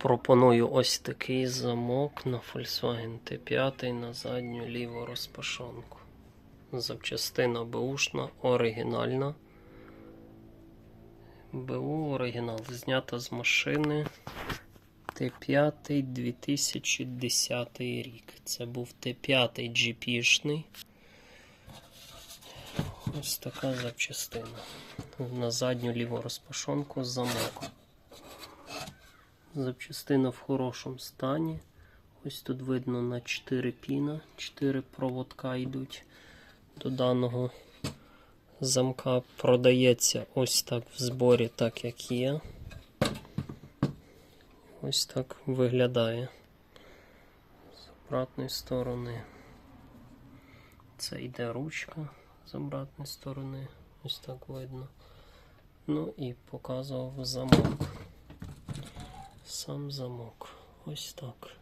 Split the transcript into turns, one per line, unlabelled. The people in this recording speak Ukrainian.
Пропоную ось такий замок на Volkswagen T5 на задню ліву розпашонку. Запчастина беушна, оригінальна. БУ оригінал знята з машини Т5 2010 рік. Це був Т5 GP-шний. Ось така запчастина. На задню ліву розпашонку замок. Запчастина в хорошому стані. Ось тут видно на 4 піна, 4 проводка йдуть до даного замка. Продається ось так в зборі, так як є. Ось так виглядає. З обратної сторони. Це йде ручка з обратної сторони. Ось так видно. Ну і показував замок. Сам замок. Ось так.